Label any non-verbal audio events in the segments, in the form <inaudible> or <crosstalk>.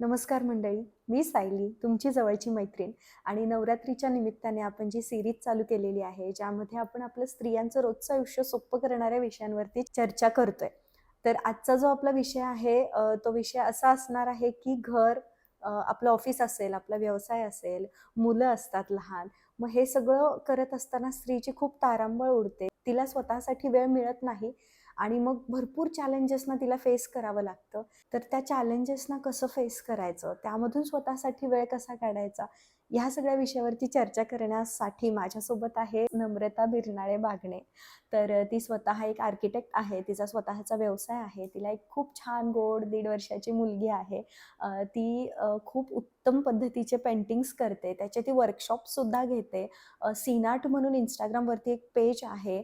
नमस्कार मंडळी मी सायली तुमची जवळची मैत्रीण. आणि नवरात्रीच्या निमित्ताने आपण जी सिरीज चालू केलेली आहे ज्यामध्ये आपण आपलं स्त्रियांचं रोजचं आयुष्य सोपं करणाऱ्या विषयांवरती चर्चा करतोय. तर आजचा जो आपला विषय आहे तो विषय असा असणार आहे की घर आपलं ऑफिस असेल आपला व्यवसाय असेल मुलं असतात लहान मग हे सगळं करत असताना स्त्रीची खूप तारांबळ उडते. तिला स्वतःसाठी वेळ मिळत नाही. आणि मग भरपूर चॅलेंजेसना तिला फेस करावं लागतं. तर त्या चॅलेंजेसना कसं फेस करायचं? त्यामधून स्वतःसाठी वेळ कसा काढायचा? ह्या सगळ्या विषयावरती चर्चा करण्यासाठी माझ्यासोबत आहे नम्रता बिरनाळे बागणे. तर ती स्वतः एक आर्किटेक्ट आहे तिचा स्वतःचा व्यवसाय आहे तिला एक खूप छान गोड दीड वर्षाची मुलगी आहे. ती खूप उत्तम पद्धतीचे पेंटिंग्स करते त्याचे ती वर्कशॉपसुद्धा घेते. सीनाट म्हणून इंस्टाग्रामवरती एक पेज आहे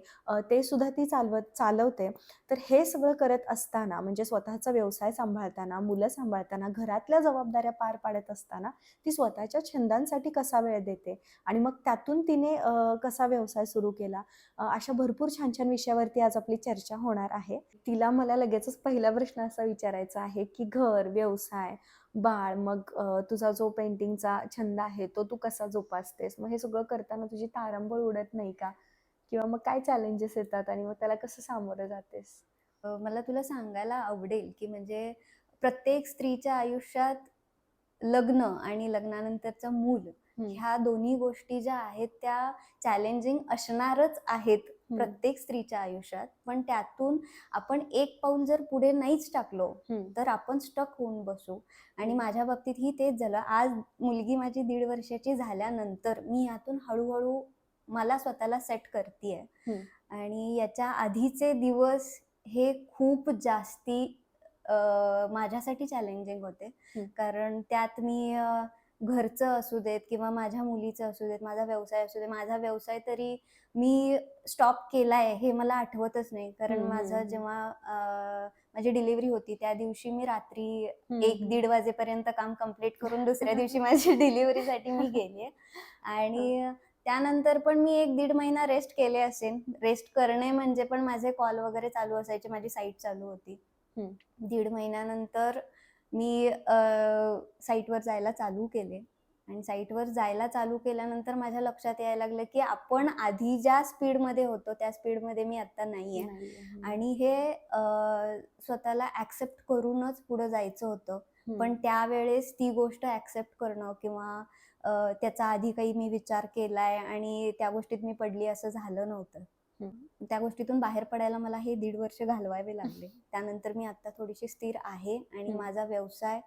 ते सुद्धा ती चालवत चालवते. तर हे सगळं करत असताना म्हणजे स्वतःचा व्यवसाय सांभाळताना मुलं सांभाळताना घरातल्या जबाबदाऱ्या पार पाडत असताना ती स्वतःच्या छंदांसाठी कसा वेळ देते? आणि मग त्यातून तिने कसा व्यवसाय सुरू केला? अशा भरपूर छान छान विषयावरती आज आपली चर्चा होणार आहे तिला मला लगेचच पहिला प्रश्न असा विचारायचा आहे की घर व्यवसाय बाळ मग तुझा जो पेंटिंगचा छंद आहे तो तू कसा जोपासतेस मग हे सगळं करताना तुझी तारंबळ उडत नाही का किंवा मग काय चॅलेंजेस येतात आणि मग त्याला कसं सामोरं जातेस मला तुला सांगायला आवडेल की म्हणजे प्रत्येक स्त्रीच्या आयुष्यात लग्न आणि लग्नानंतरचं मूल. ह्या दोन्ही गोष्टी ज्या आहेत त्या चॅलेंजिंग असणारच आहेत. प्रत्येक स्त्रीच्या आयुष्यात पण त्यातून आपण एक पाऊल जर पुढे नाहीच टाकलो. तर आपण स्टक होऊन बसू आणि. माझ्या बाबतीत ही तेच झालं आज मुलगी माझी दीड वर्षाची झाल्यानंतर मी यातून हळूहळू मला स्वतःला सेट करतीये. आणि याच्या आधीचे दिवस हे खूप जास्ती माझ्यासाठी चॅलेंजिंग होते. कारण त्यात मी घरचं असू देत किंवा माझ्या मुलीचं असू देत माझा व्यवसाय असू दे माझा व्यवसाय तरी मी स्टॉप केलाय हे मला आठवतच नाही कारण माझं. जेव्हा माझी डिलिव्हरी होती त्या दिवशी मी रात्री. एक दीड वाजेपर्यंत काम कंप्लीट करून दुसऱ्या <laughs> दिवशी माझी डिलिव्हरीसाठी मी गेले आणि त्यानंतर पण मी एक दीड महिना रेस्ट केले असेल रेस्ट करणे म्हणजे पण माझे कॉल वगैरे चालू असायचे माझी साईट चालू होती. दीड महिन्यानंतर मी साईटवर जायला चालू केले आणि साईटवर जायला चालू केल्यानंतर माझ्या लक्षात यायला लागलं की आपण आधी ज्या स्पीडमध्ये होतो त्या स्पीडमध्ये मी आता नाहीये नाहीये. हम्म. आणि हे स्वतःला ऍक्सेप्ट करूनच पुढे जायचं होतं. पण त्यावेळेस ती गोष्ट ऍक्सेप्ट करणं किंवा त्याचा आधी काही मी विचार केलाय आणि त्या गोष्टीत मी पडली असं झालं नव्हतं त्या गोष्टीतून बाहेर पडायला मला हे दीड वर्ष घालवावे लागले <laughs> त्यानंतर मी आता थोडीशी स्थिर आहे आणि. माझा व्यवसाय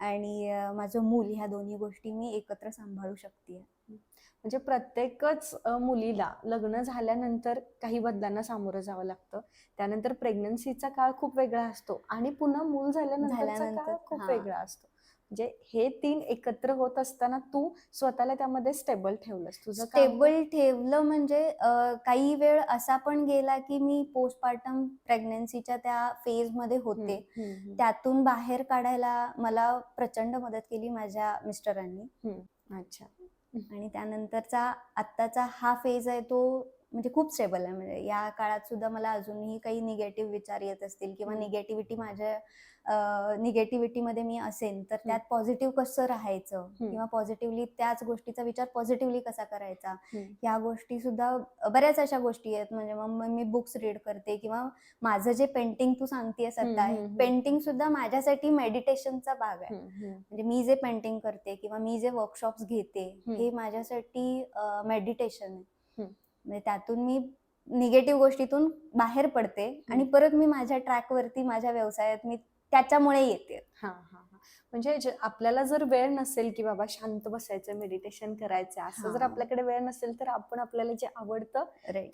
आणि माझं मूल ह्या दोन्ही गोष्टी मी एकत्र सांभाळू शकते म्हणजे प्रत्येकच मुलीला लग्न झाल्यानंतर काही बदलांना सामोरं जावं लागतं त्यानंतर प्रेग्नन्सीचा काळ खूप वेगळा असतो आणि पुन्हा मूल झाल्यानंतर, खूप. वेगळा असतो म्हणजे हे तीन एकत्र होत असताना तू स्वतःला त्यामध्ये स्टेबल ठेवलंस. तुझं स्टेबल ठेवलं म्हणजे काही वेळ असा पण गेला की मी पोस्टपार्टम प्रेग्नन्सीच्या त्या फेजमध्ये हम्म, होते. त्यातून बाहेर काढायला मला प्रचंड मदत केली माझ्या मिस्टरांनी. अच्छा. आणि त्यानंतरचा आत्ताचा हा फेज आहे तो म्हणजे खूप स्टेबल आहे म्हणजे या काळात सुद्धा मला अजूनही काही निगेटिव्ह विचार येत असतील किंवा. निगेटिव्हिटी माझ्या निगेटिव्हिटी मध्ये मी असेन तर त्यात पॉझिटिव्ह कसं राहायचं. किंवा पॉझिटिव्हली त्याच गोष्टीचा विचार पॉझिटिव्हली कसा करायचा. ह्या गोष्टी सुद्धा बऱ्याच अशा गोष्टी आहेत म्हणजे मग मी बुक्स रीड करते किंवा माझं जे पेंटिंग तू सांगतेस हम्म, आता हम्म, हम्म. पेंटिंग सुद्धा माझ्यासाठी मेडिटेशनचा भाग आहे. म्हणजे मी जे पेंटिंग करते किंवा मी जे वर्कशॉप्स घेते. हे माझ्यासाठी मेडिटेशन आहे. म्हणजे त्यातून मी निगेटिव्ह गोष्टीतून बाहेर पडते आणि परत मी माझ्या ट्रॅकवरती माझ्या व्यवसायात मी त्याच्यामुळे येते. हा हा हा. म्हणजे आपल्याला जर वेळ नसेल की बाबा शांत बसायचं मेडिटेशन करायचं असं जर. आपल्याकडे वेळ नसेल तर आपण आपल्याला जे आवडतं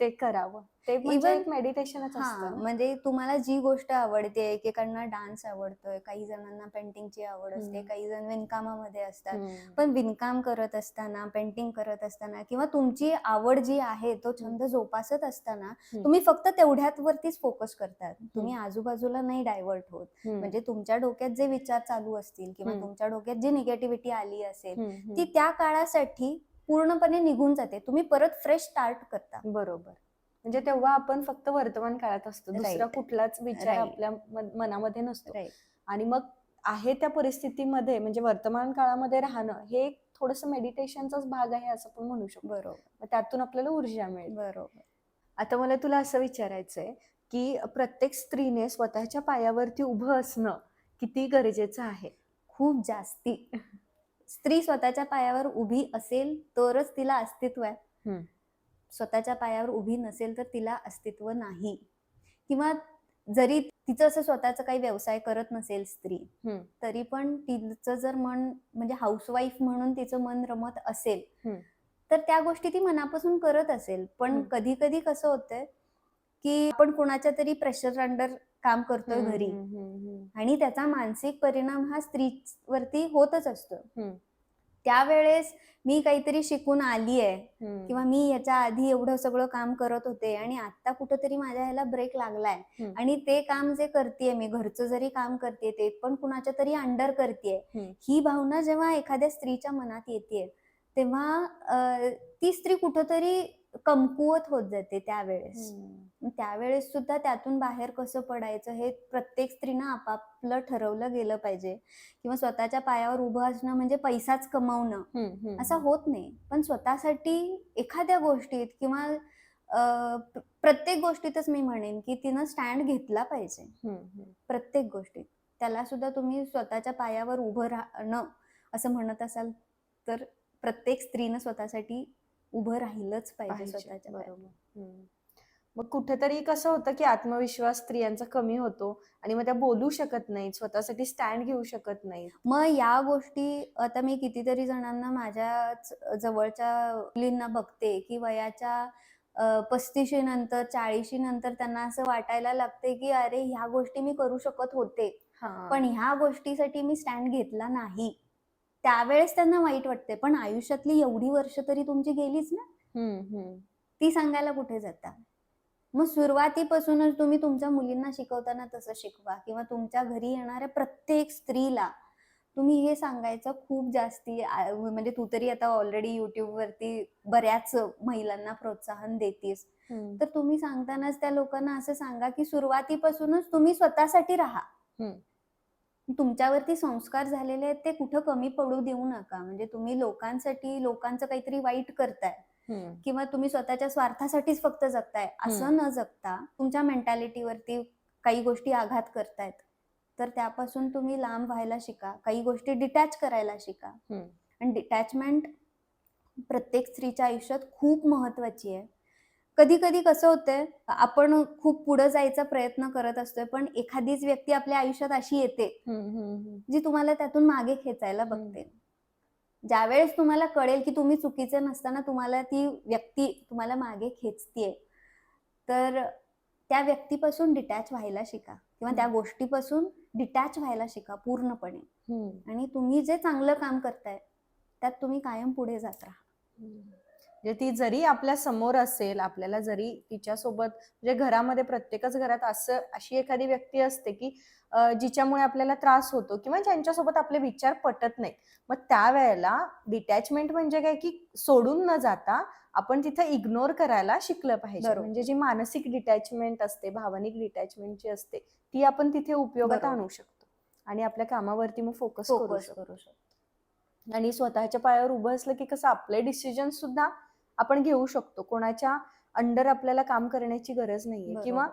ते करावं. ते म्हणजे मेडिटेशनच हा असतं. म्हणजे तुम्हाला जी गोष्ट आवडते एकेकांना डान्स आवडतोय काही जणांना पेंटिंगची आवड असते. काही जण विणकामामध्ये असतात. पण विणकाम करत असताना पेंटिंग करत असताना किंवा तुमची आवड जी आहे तो छंद जोपासत असताना. तुम्ही फक्त तेवढ्यात वरतीच फोकस करतात तुम्ही. आजूबाजूला नाही डायव्हर्ट होत. म्हणजे तुमच्या डोक्यात जे विचार चालू असतील किंवा. तुमच्या डोक्यात जी निगेटिव्हिटी आली असेल. ती त्या काळासाठी पूर्णपणे निघून जाते तुम्ही परत फ्रेश स्टार्ट करता बरोबर म्हणजे तेव्हा आपण फक्त वर्तमान काळात असतो. दुसरा. कुठलाच विचार. आपल्या मन- मनामध्ये नसतो. आणि मग आहे त्या परिस्थितीमध्ये म्हणजे वर्तमान काळामध्ये राहणं हे एक थोडंसं मेडिटेशनचाच भाग आहे असं पण म्हणू शकतो. बरोबर. त्यातून आपल्याला ऊर्जा मिळेल बरोबर. आता मला तुला असं विचारायचंय की प्रत्येक स्त्रीने स्वतःच्या पायावरती उभं असणं किती गरजेचं आहे? खूप जास्ती. <laughs> स्त्री स्वतःच्या पायावर उभी असेल तरच तिला अस्तित्व आहे. स्वतःच्या पायावर उभी नसेल तर तिला अस्तित्व नाही किंवा जरी तिचं असं स्वतःचा काही व्यवसाय करत नसेल स्त्री. तरी पण तिचं जर मन म्हणजे हाऊसवाईफ म्हणून तिचं मन रमत असेल. तर त्या गोष्टी ती मनापासून करत असेल पण. कधी कधी कसं होतंय की आपण कुणाच्या तरी प्रेशर अंडर काम करतोय घरी आणि त्याचा मानसिक परिणाम हा स्त्रीवरती होतच असतो. त्यावेळेस मी काहीतरी शिकून आली आहे. किंवा मी याच्या आधी एवढं सगळं काम करत होते आणि आता कुठंतरी माझ्या ह्याला ब्रेक लागलाय. आणि ते काम जे करतेय मी घरचं जरी काम करते ते पण कुणाच्या तरी अंडर करतेय हम्म. ही भावना जेव्हा एखाद्या स्त्रीच्या मनात येते तेव्हा ती स्त्री कुठंतरी कमकुवत होत जाते त्यावेळेस. त्यावेळेस सुद्धा त्यातून बाहेर कसं पडायचं हे प्रत्येक स्त्रीनं आपापलं ठरवलं गेलं पाहिजे. किंवा स्वतःच्या पायावर उभं असणं म्हणजे पैसाच कमावणं. असं होत नाही. पण स्वतःसाठी एखाद्या गोष्टीत किंवा प्रत्येक गोष्टीतच मी म्हणेन की तिनं स्टँड घेतला पाहिजे. प्रत्येक गोष्टीत. त्याला सुद्धा तुम्ही स्वतःच्या पायावर उभं राहणं असं म्हणत असाल तर प्रत्येक स्त्रीनं स्वतःसाठी उभं राहिलंच पाहिजे पाहिजे, स्वतःच्या पायावर. बरोबर. हम्म. मग कुठेतरी कसं होतं की आत्मविश्वास स्त्रियांचा कमी होतो आणि मग त्या बोलू शकत नाहीत स्वतःसाठी स्टँड घेऊ शकत नाहीत. मग या गोष्टी आता मी कितीतरी जणांना माझ्याच जवळच्या मुलींना बघते की वयाच्या पस्तीशी नंतर चाळीशी नंतर त्यांना असं वाटायला लागते की अरे ह्या गोष्टी मी करू शकत होते. पण ह्या गोष्टीसाठी मी स्टँड घेतला नाही. त्यावेळेस त्यांना वाईट वाटते पण आयुष्यातली एवढी वर्ष तरी तुमची गेलीच ना. ती सांगायला कुठे जाता मग सुरुवातीपासूनच तुम्ही तुमच्या मुलींना शिकवताना तसं शिकवा किंवा तुमच्या घरी येणाऱ्या प्रत्येक स्त्रीला तुम्ही हे सांगायचं खूप जास्ती म्हणजे तू तरी आता ऑलरेडी वरती बऱ्याच महिलांना प्रोत्साहन देतीस. तर तुम्ही सांगतानाच त्या लोकांना असं सांगा की सुरुवातीपासूनच तुम्ही स्वतःसाठी राहा. तुमच्यावरती संस्कार झालेले आहेत ते कुठं कमी पडू देऊ नका. म्हणजे तुम्ही लोकांसाठी लोकांचं काहीतरी वाईट करताय. किंवा तुम्ही स्वतःच्या स्वार्थासाठीच फक्त जगताय असं न जगता तुमच्या मेंटॅलिटीवरती काही गोष्टी आघात करतायत तर त्यापासून तुम्ही लांब व्हायला शिका. काही गोष्टी डिटॅच करायला शिका. आणि डिटॅचमेंट प्रत्येक स्त्रीच्या आयुष्यात खूप महत्वाची आहे. कधी कधी कसं होतंय आपण खूप पुढे जायचा प्रयत्न करत असतोय पण एखादीच व्यक्ती आपल्या आयुष्यात अशी येते. जी तुम्हाला त्यातून मागे खेचायला बघते. ज्यावेळेस तुम्हाला कळेल की तुम्ही चुकीचे नसताना तुम्हाला ती व्यक्ती तुम्हाला मागे खेचतीये. तर त्या व्यक्तीपासून डिटॅच व्हायला शिका किंवा त्या गोष्टीपासून डिटॅच व्हायला शिका पूर्णपणे. आणि तुम्ही जे चांगलं काम करताय त्यात तुम्ही कायम पुढे जात राहा. म्हणजे ती जरी आपल्यासमोर असेल आपल्याला जरी तिच्यासोबत म्हणजे घरामध्ये प्रत्येकच घरात असं अशी एखादी व्यक्ती असते की जिच्यामुळे आपल्याला त्रास होतो किंवा ज्यांच्यासोबत आपले विचार पटत नाहीत. मग त्यावेळेला डिटॅचमेंट म्हणजे काय की सोडून न जाता आपण तिथं इग्नोर करायला शिकलं पाहिजे. म्हणजे जी मानसिक डिटॅचमेंट असते भावनिक डिटॅचमेंट जी असते ती आपण तिथे उपयोगात. आणू शकतो. आणि आपल्या कामावरती मग फोकस करू शकतो. आणि स्वतःच्या पायावर उभं असलं की कसं आपले डिसिजन सुद्धा आपण घेऊ शकतो. कोणाच्या अंडर आपल्याला काम करण्याची गरज नाहीये. किंवा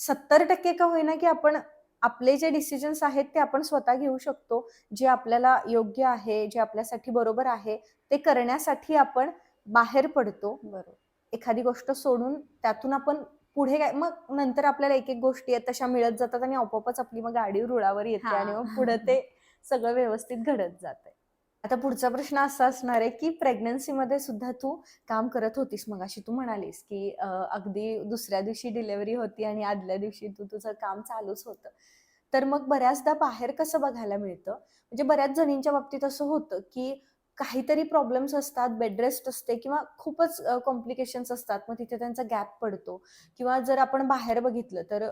सत्तर टक्के का होईना की आपण आपले जे डिसिजन्स आहेत ते आपण स्वतः घेऊ शकतो. जे आपल्याला योग्य आहे जे आपल्यासाठी बरोबर आहे ते करण्यासाठी आपण बाहेर पडतो. बरोबर. एखादी गोष्ट सोडून त्यातून आपण पुढे काय मग नंतर आपल्याला एक एक गोष्टी आहेत तशा मिळत जातात आणि आपोआपच आपली मग गाडी रुळावर येते. आणि मग पुढे ते सगळं व्यवस्थित घडत जात आता पुढचा प्रश्न असा असणार आहे की प्रेग्नन्सीमध्ये सुद्धा तू काम करत होतीस मग अशी तू म्हणालीस की अगदी दुसऱ्या दिवशी डिलेवरी होती आणि आदल्या दिवशी तू तुझं काम चालूच होतं. तर मग बऱ्याचदा बाहेर कसं बघायला मिळतं? म्हणजे बऱ्याच जणींच्या बाबतीत असं होतं की काहीतरी प्रॉब्लेम्स असतात बेड रेस्ट असते किंवा खूपच कॉम्प्लिकेशन्स असतात. मग तिथे त्यांचा गॅप पडतो. किंवा जर आपण बाहेर बघितलं तर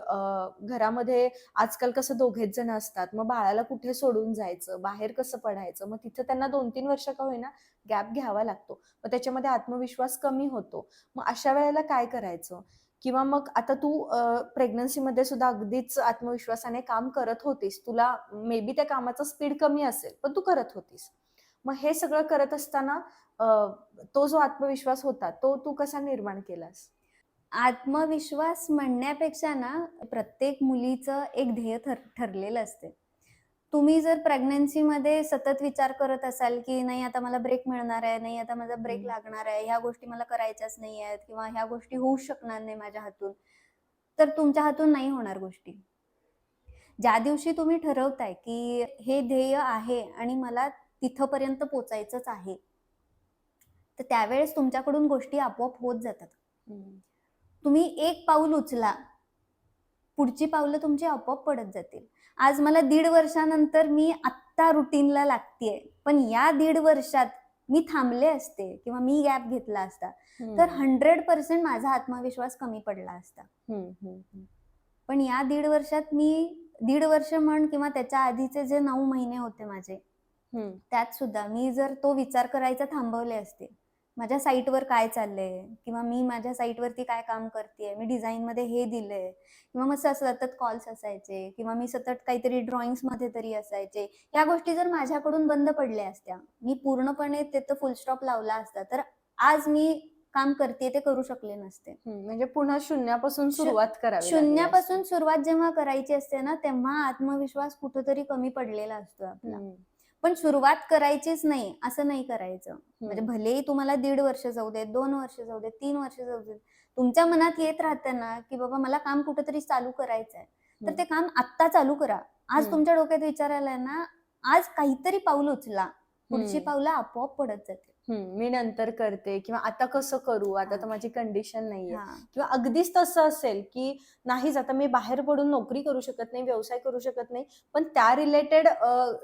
घरामध्ये आजकाल कसं दोघेच जण असतात. मग बाळाला कुठे सोडून जायचं? बाहेर कसं पडायचं? मग तिथं त्यांना दोन तीन वर्ष का होईना गॅप घ्यावा लागतो. मग त्याच्यामध्ये आत्मविश्वास कमी होतो. मग अशा वेळेला काय करायचं? किंवा मग आता तू प्रेग्नन्सीमध्ये सुद्धा अगदीच आत्मविश्वासाने काम करत होतीस. तुला मे बी त्या कामाचा स्पीड कमी असेल पण तू करत होतीस. मग हे सगळं करत असताना तो जो आत्मविश्वास होता तो तू कसा निर्माण केलास? आत्मविश्वास म्हणण्यापेक्षा ना प्रत्येक मुलीचं एक ध्येय ठर ठरलेलं असते. तुम्ही जर प्रेग्नन्सीमध्ये सतत विचार करत असाल की नाही आता मला ब्रेक मिळणार आहे नाही आता माझा ब्रेक. लागणार आहे ह्या गोष्टी मला करायच्याच नाही आहेत किंवा ह्या गोष्टी होऊ शकणार नाही माझ्या हातून तर तुमच्या हातून नाही होणार गोष्टी. ज्या दिवशी तुम्ही ठरवताय की हे ध्येय आहे आणि मला तिथपर्यंत पोचायचंच आहे. तर त्यावेळेस तुमच्याकडून गोष्टी आपोआप होत जातात. तुम्ही एक पाऊल उचला पुढची पावलं तुमची आपोआप पडत जातील. आज मला दीड वर्षानंतर मी आत्ता रुटीनला लागतीये पण या दीड वर्षात मी थांबले असते किंवा मी गॅप घेतला असता तर हंड्रेड पर्सेंट माझा आत्मविश्वास कमी पडला असता. पण या दीड वर्षात मी दीड वर्ष म्हण किंवा त्याच्या आधीचे जे नऊ महिने होते माझे त्यात सुद्धा मी जर तो विचार करायचा थांबवले असते माझ्या साईटवर काय चाललंय किंवा मी माझ्या साईटवरती काय काम करते मी डिझाईन मध्ये हे दिलंय किंवा मग सतत कॉल्स असायचे किंवा मी सतत काहीतरी ड्रॉइंग्समध्ये तरी असायचे या गोष्टी जर माझ्याकडून बंद पडल्या असत्या मी पूर्णपणे तिथं फुल स्टॉप लावला असता तर आज मी काम करते ते करू शकले नसते. म्हणजे पुन्हा शून्यापासून सुरुवात करावी लागली शून्यापासून सुरुवात जेव्हा करायची असते ना तेव्हा आत्मविश्वास कुठेतरी कमी पडलेला असतो आपला. पण सुरुवात करायचीच नाही असं नाही करायचं म्हणजे. भलेही तुम्हाला दीड वर्ष जाऊ देत दोन वर्ष जाऊ देत तीन वर्ष जाऊ देत तुमच्या मनात येत राहतं ना की बाबा मला काम कुठेतरी चालू करायचं आहे तर. ते काम आत्ता चालू करा आज. तुमच्या डोक्यात विचार आलाय ना आज काहीतरी पाऊल उचला पुढची. पावलं आपोआप पडत जाते हम्म, मी नंतर करते किंवा आता कसं करू आता तर हा. माझी कंडिशन नाहीये हा. किंवा अगदीच तसं असेल की नाहीच आता मी बाहेर पडून नोकरी करू शकत नाही व्यवसाय करू शकत नाही पण त्या रिलेटेड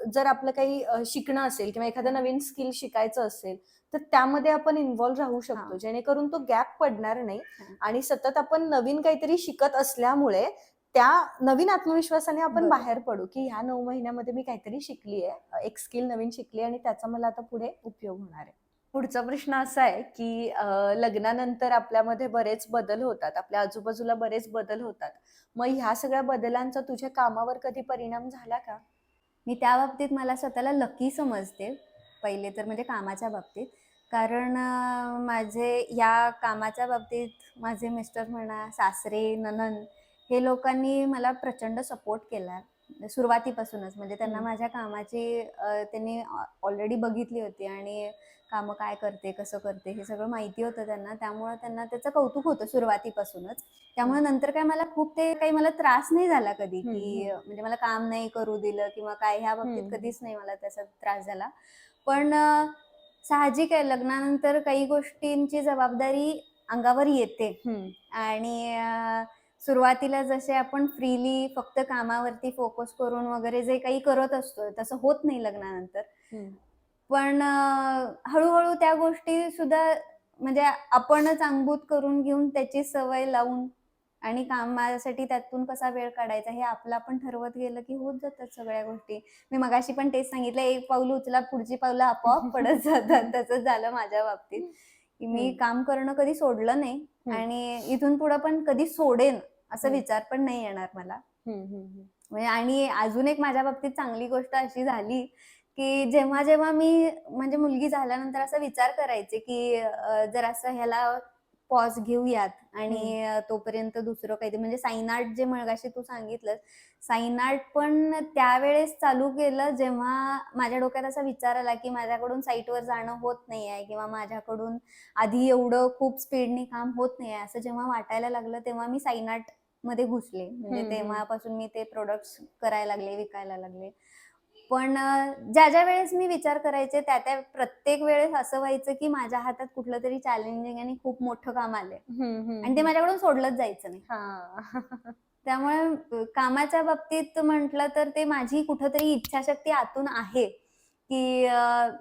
जर आपलं काही अ, शिकणं असेल किंवा एखादं नवीन स्किल शिकायचं असेल तर त्यामध्ये आपण इन्व्हॉल्व्ह राहू शकतो हा. जेणेकरून तो गॅप पडणार नाही हा. आणि सतत आपण नवीन काहीतरी शिकत असल्यामुळे त्या नवीन आत्मविश्वासाने आपण बरोबर. बाहेर पडू की ह्या नऊ महिन्यामध्ये मी काहीतरी शिकली आहे एक स्किल नवीन शिकली आणि त्याचा मला आता पुढे उपयोग होणार आहे पुढचा प्रश्न असा आहे की लग्नानंतर आपल्यामध्ये बरेच बदल होतात. आपल्या आजूबाजूला बरेच बदल होतात. मग ह्या सगळ्या बदलांचा तुझ्या कामावर कधी परिणाम झाला का? मी त्या बाबतीत मला स्वतःला लकी समजते. पहिले तर म्हणजे कामाच्या बाबतीत. कारण माझे या कामाच्या बाबतीत माझे मिस्टर म्हणा सासरे ननन हे लोकांनी मला प्रचंड सपोर्ट केला. सुरुवातीपासूनच. म्हणजे त्यांना. माझ्या कामाची त्यांनी ऑलरेडी बघितली होती आणि कामं काय करते कसं करते हे सगळं माहिती होतं त्यांना. त्यामुळं त्यांना त्याचं कौतुक होतं सुरुवातीपासूनच. त्यामुळे नंतर काय मला खूप ते काही मला त्रास नाही झाला कधी की. म्हणजे मला काम नाही करू दिलं किंवा काय ह्या बाबतीत. कधीच नाही मला त्याचा त्रास झाला. पण साहजिक आहे लग्नानंतर काही गोष्टींची जबाबदारी अंगावर येते. आणि सुरुवातीला जसे आपण फ्रीली फक्त कामावरती फोकस करून वगैरे जे काही करत असतो तसं होत नाही लग्नानंतर. पण हळूहळू त्या गोष्टी सुद्धा म्हणजे आपणच अंगभूत करून घेऊन त्याची सवय लावून आणि कामासाठी त्यातून कसा वेळ काढायचा हे आपलं आपण ठरवत गेलं की होत जातात सगळ्या गोष्टी मी मगाशी पण तेच सांगितलं एक पाऊल उचला पुढची पावलं आपोआप <laughs> पडत जातात तसंच झालं माझ्या बाबतीत की मी. काम करणं कधी सोडलं नाही. आणि इथून पुढे पण कधी सोडेन असा. विचार पण नाही येणार मला म्हणजे आणि अजून एक माझ्या बाबतीत चांगली गोष्ट अशी झाली की जेव्हा जेव्हा मी म्हणजे मुलगी झाल्यानंतर असा विचार करायचे की जर असं ह्याला पॉज घेऊयात. आणि तोपर्यंत दुसरं काहीतरी म्हणजे साईन आर्ट जे मळगाशी तू सांगितलं साईन आर्ट पण त्यावेळेस चालू केलं जेव्हा माझ्या डोक्यात असा विचार आला की माझ्याकडून साईटवर जाणं होत नाही आहे किंवा माझ्याकडून आधी एवढं खूप स्पीडने काम होत नाही आहे असं जेव्हा वाटायला लागलं तेव्हा मी साईन आर्टमध्ये घुसले. म्हणजे. तेव्हापासून मी ते प्रोडक्ट्स करायला लागले विकायला लागले. पण ज्या ज्या वेळेस मी विचार करायचे त्या त्या प्रत्येक वेळेस असं व्हायचं की माझ्या हातात कुठलं तरी चॅलेंजिंग आणि खूप मोठं काम आलंय. आणि ते माझ्याकडून सोडलंच जायचं नाही. हा. त्यामुळे कामाच्या बाबतीत म्हटलं तर ते माझी कुठंतरी इच्छाशक्ती आतून आहे की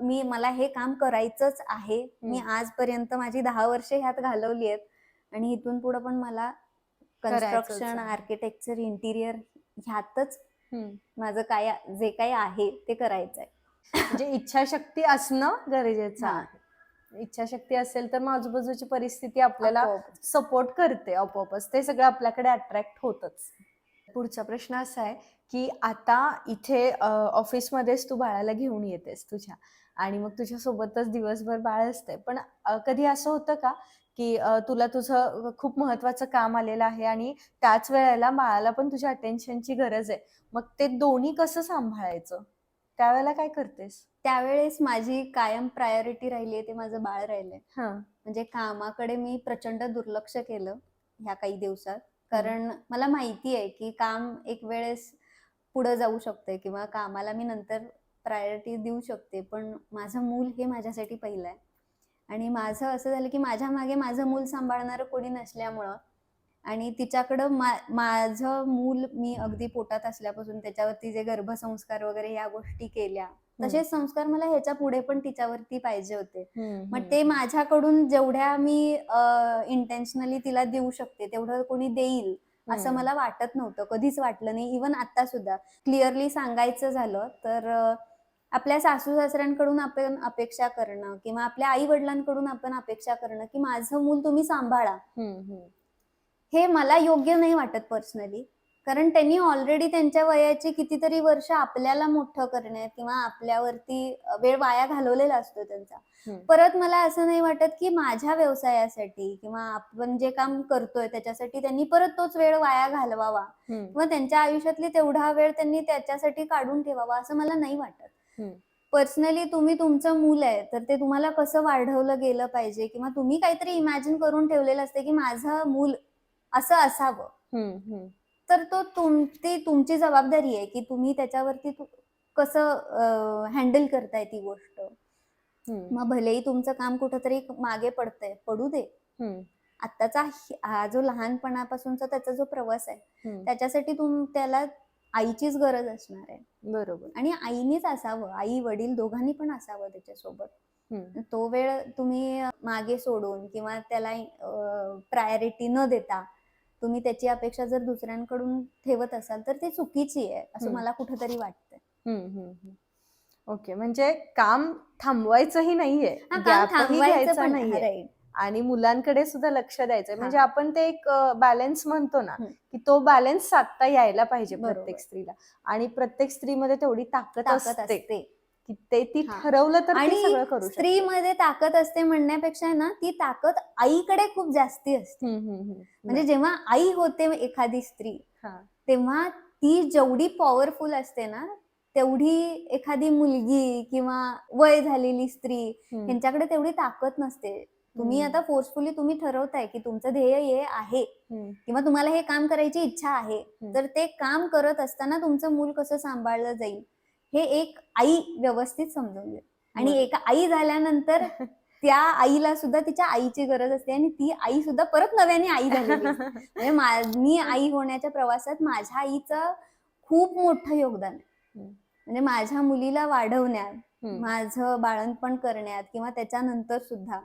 मी मला हे काम करायचंच आहे. मी आजपर्यंत माझी दहा वर्ष ह्यात घालवली आहेत आणि इथून पुढे पण मला कन्स्ट्रक्शन. Architecture interior ह्यातच. माझं काय जे काही आहे ते करायचं आहे म्हणजे इच्छाशक्ती असणं गरजेचं. आहे. इच्छाशक्ती असेल तर मग आजूबाजूची परिस्थिती आपल्याला. सपोर्ट करते आपोआपच. ते सगळं आपल्याकडे अट्रॅक्ट होतच. पुढचा प्रश्न असा आहे की आता इथे ऑफिसमध्येच तू बाळाला घेऊन येतेस तुझ्या. आणि मग तुझ्या सोबतच दिवसभर बाळ असते पण कधी असं होतं का की तुला तुझं खूप महत्वाचं काम आलेलं आहे आणि त्याच वेळेला बाळाला पण तुझ्या अटेन्शनची गरज आहे. मग ते दोन्ही कसं सांभाळायचं? त्यावेळेला काय करतेस? त्यावेळेस माझी कायम प्रायोरिटी राहिली आहे ते माझं बाळ राहिलंय. हा. म्हणजे कामाकडे मी प्रचंड दुर्लक्ष केलं ह्या काही दिवसात. कारण मला माहिती आहे की काम एक वेळेस पुढे जाऊ शकते किंवा कामाला मी नंतर प्रायोरिटी देऊ शकते पण माझं मूल हे माझ्यासाठी पहिलं आहे. आणि माझं असं झालं की माझ्या मागे माझं मूल सांभाळणारं कोणी नसल्यामुळं आणि तिच्याकडं मा माझं मूल मी अगदी पोटात असल्यापासून त्याच्यावरती जे गर्भसंस्कार वगैरे या गोष्टी केल्या तसेच संस्कार मला ह्याच्या पुढे पण तिच्यावरती पाहिजे होते. मग ते माझ्याकडून जेवढ्या मी इंटेन्शनली तिला देऊ शकते तेवढं कोणी देईल असं मला वाटत नव्हतं कधीच वाटलं नाही. इवन आता सुद्धा क्लिअरली सांगायचं झालं तर आपल्या सासू सासऱ्यांकडून आपण अपेक्षा करणं किंवा आपल्या आई वडिलांकडून आपण अपेक्षा करणं की माझं मूल तुम्ही सांभाळा. हे मला योग्य नाही वाटत पर्सनली. कारण त्यांनी ऑलरेडी त्यांच्या वयाची कितीतरी वर्ष आपल्याला मोठं करण्यात किंवा आपल्यावरती वेळ वाया घालवलेला असतो त्यांचा. परत मला असं नाही वाटत की माझ्या व्यवसायासाठी किंवा आपण जे काम करतोय त्याच्यासाठी त्यांनी परत तोच वेळ वाया घालवावा. किंवा त्यांच्या आयुष्यातली तेवढा वेळ त्यांनी त्याच्यासाठी काढून ठेवावा असं मला नाही वाटत. पर्सनली तुम्ही तुमचं मूल आहे तर ते तुम्हाला कसं वाढवलं गेलं पाहिजे किंवा तुम्ही काहीतरी इमॅजिन करून ठेवलेलं असते की माझं मूल असं असावं. तर तो तुम ती तुमची जबाबदारी आहे की तुम्ही त्याच्यावरती कसं हँडल करताय ती गोष्ट. मग भलेही तुमचं काम कुठंतरी मागे पडतंय पडू दे. आत्ताचा हा जो लहानपणापासूनचा त्याचा जो प्रवास आहे त्याच्यासाठी तुम त्याला आईचीच गरज असणार आहे. बरोबर. आणि आईनीच असावं आई वडील दोघांनी पण असावं त्याच्यासोबत. तो वेळ तुम्ही मागे सोडून किंवा त्याला प्रायोरिटी न देता तुम्ही त्याची अपेक्षा जर दुसऱ्यांकडून ठेवत असाल तर ती चुकीची आहे असं. मला कुठंतरी हम्म. ओके म्हणजे काम थांबवायचंही नाहीये. आणि मुलांकडे सुद्धा लक्ष द्यायचंय. म्हणजे आपण ते एक बॅलन्स म्हणतो ना. की तो बॅलन्स साधता यायला पाहिजे. प्रत्येक स्त्रीला आणि प्रत्येक स्त्रीमध्ये तेवढी ताकद असते की ते ती. ठरवलं तर सगळं आणि करू स्त्रीमध्ये ताकद असते म्हणण्यापेक्षा ना ती ताकद आईकडे खूप जास्ती असते. म्हणजे जेव्हा आई होते एखादी स्त्री. तेव्हा ती जेवढी पॉवरफुल असते ना तेवढी एखादी मुलगी किंवा वय झालेली स्त्री. यांच्याकडे तेवढी ताकद नसते तुम्ही. आता फोर्सफुली तुम्ही ठरवताय की तुमचं ध्येय हे आहे. किंवा तुम्हाला हे काम करायची इच्छा आहे. तर ते काम करत असताना तुमचं मूल कसं सांभाळलं जाईल हे एक आई व्यवस्थित समजून घेईल आणि. एक आई झाल्यानंतर <laughs> त्या आईला सुद्धा तिच्या आईची गरज असते आणि ती आई सुद्धा परत नव्याने आई असते. <laughs> म्हणजे मा- आई होण्याच्या प्रवासात माझ्या आईचं खूप मोठं योगदान आहे. म्हणजे माझ्या मुलीला वाढवण्यात. माझं बाळणपण करण्यात किंवा त्याच्यानंतर सुद्धा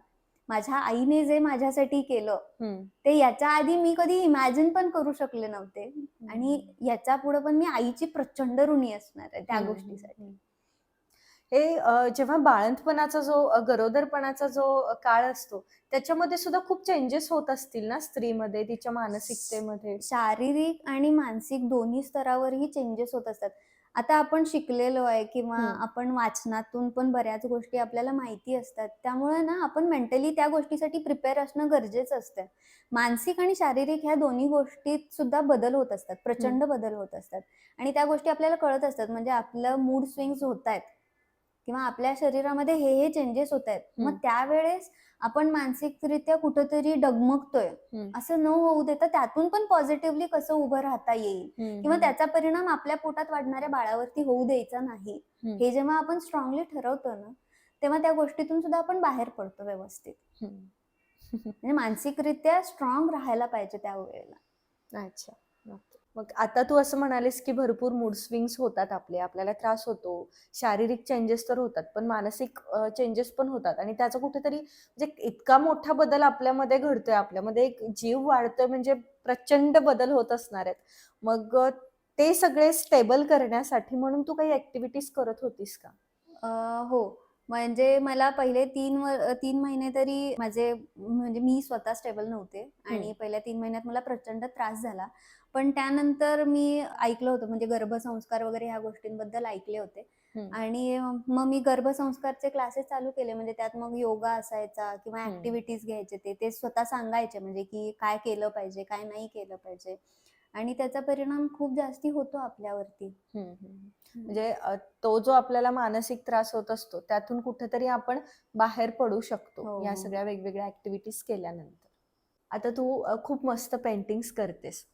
माझ्या आईने जे माझ्यासाठी केलं. ते याच्या आधी मी कधी इमॅजिन पण करू शकले नव्हते. आणि याच्यापुढे पण मी आईची प्रचंड ऋणी असणार आहे त्या गोष्टीसाठी. हे जेव्हा बाळंतपणाचा जो गरोदरपणाचा जो काळ असतो त्याच्यामध्ये सुद्धा खूप चेंजेस होत असतील ना स्त्रीमध्ये तिच्या मानसिकतेमध्ये? शारीरिक आणि मानसिक दोन्ही स्तरावरही चेंजेस होत असतात. आता आपण शिकलेलो आहे किंवा. आपण वाचनातून पण बऱ्याच गोष्टी आपल्याला माहिती असतात. त्यामुळे ना आपण मेंटली त्या गोष्टीसाठी प्रिपेअर असणं गरजेचं असतं. मानसिक आणि शारीरिक ह्या दोन्ही गोष्टीत सुद्धा बदल होत असतात. प्रचंड बदल होत असतात. आणि त्या गोष्टी आपल्याला कळत असतात. म्हणजे आपलं मूड स्विंग्स होत आहेत. किंवा आपल्या शरीरामध्ये हे हे चेंजेस होत आहेत. मग. त्यावेळेस आपण मानसिकरित्या कुठंतरी डगमगतोय. असं न होऊ देता त्यातून पण पॉझिटिव्हली कसं उभं राहता येईल किंवा. त्याचा परिणाम आपल्या पोटात वाढणाऱ्या बाळावरती होऊ द्यायचा नाही. हे जेव्हा आपण स्ट्रॉंगली ठरवतो ना तेव्हा त्या गोष्टीतून सुद्धा आपण बाहेर पडतो व्यवस्थित. <laughs> म्हणजे मानसिकरित्या स्ट्रॉंग राहायला पाहिजे त्या वेळेला अच्छा. मग आता तू असं म्हणालीस की भरपूर मूड स्विंग्स होतात आपले आपल्याला त्रास होतो. शारीरिक चेंजेस तर होतात पण मानसिक चेंजेस पण होतात. आणि त्याचा कुठेतरी म्हणजे इतका मोठा बदल आपल्यामध्ये घडतोय आपल्यामध्ये एक जीव वाढतोय म्हणजे प्रचंड बदल होत असणार आहेत. मग ते सगळे स्टेबल करण्यासाठी म्हणून तू काही ऍक्टिव्हिटीज करत होतीस का? हो. म्हणजे मला पहिले तीन तीन महिने तरी माझे म्हणजे मी स्वतः स्टेबल नव्हते. आणि पहिल्या तीन महिन्यात मला प्रचंड त्रास झाला. पण त्यानंतर मी ऐकलं होतं म्हणजे गर्भसंस्कार वगैरे ह्या गोष्टींबद्दल ऐकले होते. आणि मग मी गर्भसंस्कारचे क्लासेस चालू केले. म्हणजे त्यात मग योगा असायचा किंवा. ऍक्टिव्हिटीज घ्यायचे ते ते स्वतः सांगायचे. म्हणजे की काय केलं पाहिजे काय नाही केलं पाहिजे. आणि त्याचा परिणाम खूप जास्ती होतो आपल्यावरती. म्हणजे तो जो आपल्याला मानसिक त्रास होत असतो त्यातून कुठेतरी आपण बाहेर पडू शकतो हो, या हो. सगळ्या वेगवेगळ्या ऍक्टिव्हिटीज केल्यानंतर आता तू खूप मस्त पेंटिंग्स करतेस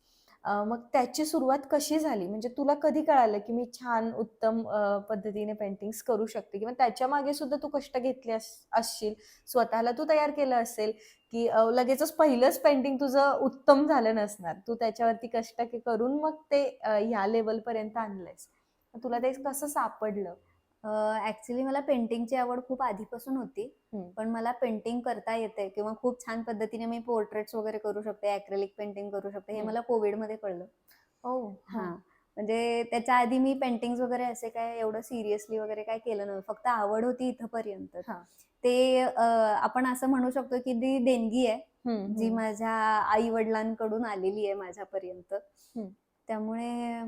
मग त्याची सुरुवात कशी झाली? म्हणजे तुला कधी कळालं की मी छान उत्तम पद्धतीने पेंटिंग्स करू शकते? किंवा त्याच्यामागे सुद्धा तू कष्ट घेतले अस- असशील? स्वतःला तू तयार केलं असेल की लगेचच पहिलंच पेंटिंग तुझं उत्तम झालं नसणार. तू त्याच्यावरती कष्ट करून मग ते ह्या लेवलपर्यंत आणलंयस. मग तुला ते कसं सापडलं? ऍक्च्युली मला पेंटिंगची आवड खूप आधीपासून होती. पण मला पेंटिंग करता येते किंवा खूप छान पद्धतीने मी पोर्ट्रेट्स वगैरे करू शकते अॅक्रेलिक पेंटिंग करू शकते हे. मला कोविडमध्ये कळलं ओ हा म्हणजे त्याच्या आधी मी पेंटिंग वगैरे असे काय एवढं सिरियसली वगैरे काय केलं नव्हतं फक्त आवड होती इथपर्यंत हा. ते आपण असं म्हणू शकतो की ती देणगी आहे जी. माझ्या आई वडिलांकडून आलेली आहे माझ्यापर्यंत त्यामुळे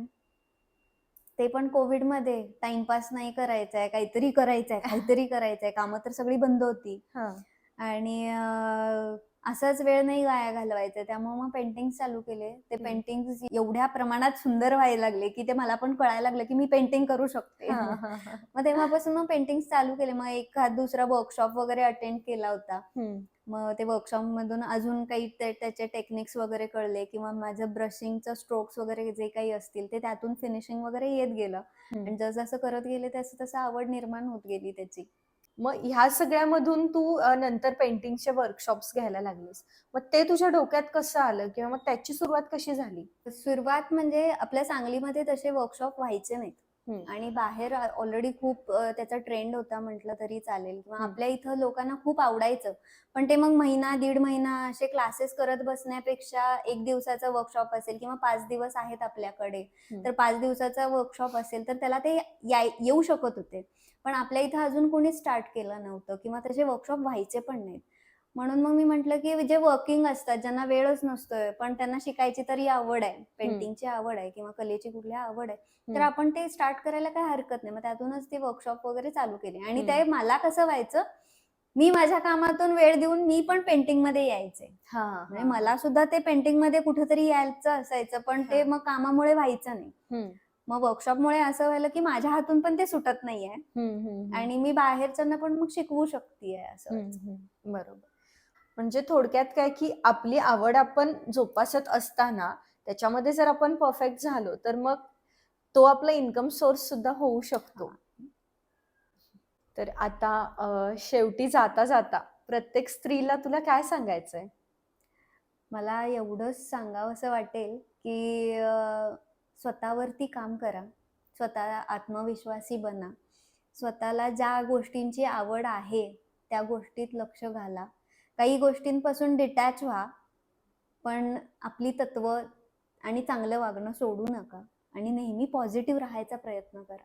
ते पण कोविडमध्ये टाइमपास नाही करायचंय काहीतरी करायचंय <laughs> काहीतरी करायचंय कामं तर सगळी बंद होती हा. आणि असाच वेळ नाही वाया घालवायचा त्यामुळे मग पेंटिंग चालू केले ते. पेंटिंग एवढ्या प्रमाणात सुंदर व्हायला लागले की ते मला पण कळायला लागलं की मी पेंटिंग करू शकते. <laughs> मग तेव्हापासून मग पेंटिंग चालू केले मग एखाद दुसरा वर्कशॉप वगैरे अटेंड केला होता. मग ते वर्कशॉप मधून अजून काही ते- त्याचे टेक्निक्स वगैरे कळले किंवा माझं ब्रशिंगचं स्ट्रोक्स वगैरे जे काही असतील ते त्यातून फिनिशिंग वगैरे येत गेलं. आणि जसं करत गेले तसं तसं आवड निर्माण होत गेली त्याची मग ह्या सगळ्यामधून तू नंतर पेंटिंगचे वर्कशॉप्स घ्यायला लागलीस मग ते तुझ्या डोक्यात कसं आलं किंवा मग त्याची सुरुवात कशी झाली सुरुवात म्हणजे आपल्या सांगलीमध्ये तसे वर्कशॉप व्हायचे नाहीत. आणि बाहेर ऑलरेडी खूप त्याचा ट्रेंड होता म्हटलं तरी चालेल. किंवा. आपल्या इथं लोकांना खूप आवडायचं. पण ते मग महिना दीड महिना असे क्लासेस करत बसण्यापेक्षा एक दिवसाचा वर्कशॉप असेल किंवा पाच दिवस आहेत आपल्याकडे. तर पाच दिवसाचा वर्कशॉप असेल तर त्याला ते येऊ शकत होते. पण आपल्या इथं अजून कोणी स्टार्ट केलं नव्हतं किंवा तसे वर्कशॉप व्हायचे पण नाहीत. म्हणून मग मी म्हटलं की जे वर्किंग असतात ज्यांना वेळच नसतोय पण त्यांना शिकायची तरी आवड आहे पेंटिंगची आवड आहे किंवा कलेची कुठली आवड आहे तर. आपण ते स्टार्ट करायला काही हरकत नाही मग त्यातूनच ते वर्कशॉप वगैरे चालू केले आणि. ते मला कसं व्हायचं मी माझ्या कामातून वेळ देऊन मी पण पेंटिंगमध्ये यायचे म्हणजे मला सुद्धा ते पेंटिंगमध्ये कुठेतरी यायचं असायचं पण ते. मग कामामुळे व्हायचं नाही. मग वर्कशॉपमुळे असं व्हायलं की माझ्या हातून पण ते सुटत नाहीये. आणि मी बाहेरच्यांना पण मग शिकवू शकतेय असं. बरोबर म्हणजे थोडक्यात काय की आपली आवड आपण जोपासत असताना त्याच्यामध्ये जर आपण परफेक्ट झालो तर मग तो आपला इन्कम सोर्स सुद्धा होऊ शकतो. तर आता शेवटी जाता जाता प्रत्येक स्त्रीला तुला काय सांगायचंय? मला एवढंच सांगावं असं वाटेल की स्वतःवरती काम करा. स्वतः आत्मविश्वासी बना. स्वतःला ज्या गोष्टींची आवड आहे त्या गोष्टीत लक्ष घाला. काही गोष्टींपासून डिटॅच व्हा पण आपली तत्व आणि चांगलं वागणं सोडू नका आणि नेहमी पॉझिटिव्ह राहायचा प्रयत्न करा.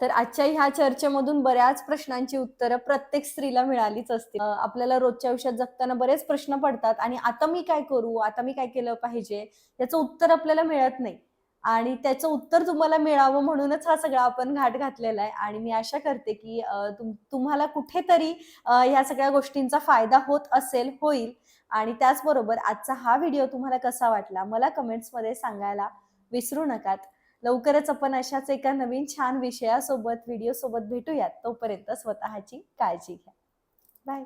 तर आजच्या ह्या चर्चेमधून बऱ्याच प्रश्नांची उत्तरं प्रत्येक स्त्रीला मिळालीच असतील. आपल्याला रोजच्या आयुष्यात जगताना बरेच प्रश्न पडतात आणि आता मी काय करू? आता मी काय केलं पाहिजे? याचं उत्तर आपल्याला मिळत नाही. आणि त्याचं उत्तर तुम्हाला मिळावं म्हणूनच हा सगळा आपण घाट घातलेला आहे. आणि मी आशा करते की तुम- तुम्हाला कुठेतरी ह्या सगळ्या गोष्टींचा फायदा होत असेल होईल. आणि त्याचबरोबर आजचा हा व्हिडिओ तुम्हाला कसा वाटला मला कमेंट्समध्ये सांगायला विसरू नकात. लवकरच आपण अशाच एका नवीन छान विषयासोबत व्हिडिओसोबत भेटूयात. तोपर्यंत स्वतःची काळजी घ्या. बाय.